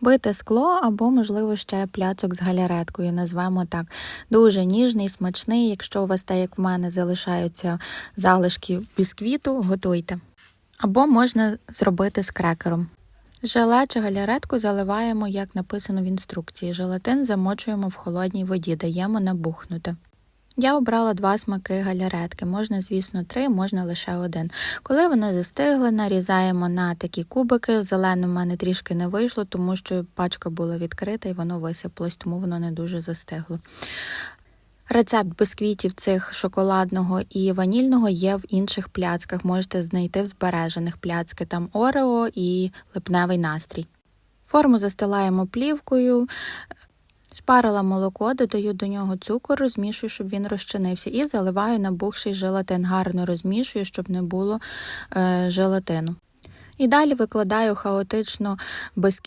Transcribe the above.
Бите скло або, можливо, ще пляцок з галяреткою, назвемо так. Дуже ніжний, смачний. Якщо у вас, так як в мене, залишаються залишки бісквіту, готуйте. Або можна зробити з крекером. Желе чи галяретку заливаємо, як написано в інструкції. Желатин замочуємо в холодній воді, даємо набухнути. Я обрала два смаки галяретки. Можна, звісно, три, можна лише один. Коли воно застигло, нарізаємо на такі кубики. Зелене в мене трішки не вийшло, тому що пачка була відкрита і воно висипалось, тому воно не дуже застигло. Рецепт бисквітів цих шоколадного і ванільного є в інших пляцках. Можете знайти в збережених пляцки. Там Орео і липневий настрій. Форму застилаємо плівкою. Спарила молоко, додаю до нього цукор, розмішую, щоб він розчинився, і заливаю набухший желатин. Гарно розмішую, щоб не було е, желатину. І далі викладаю хаотично бисквіт.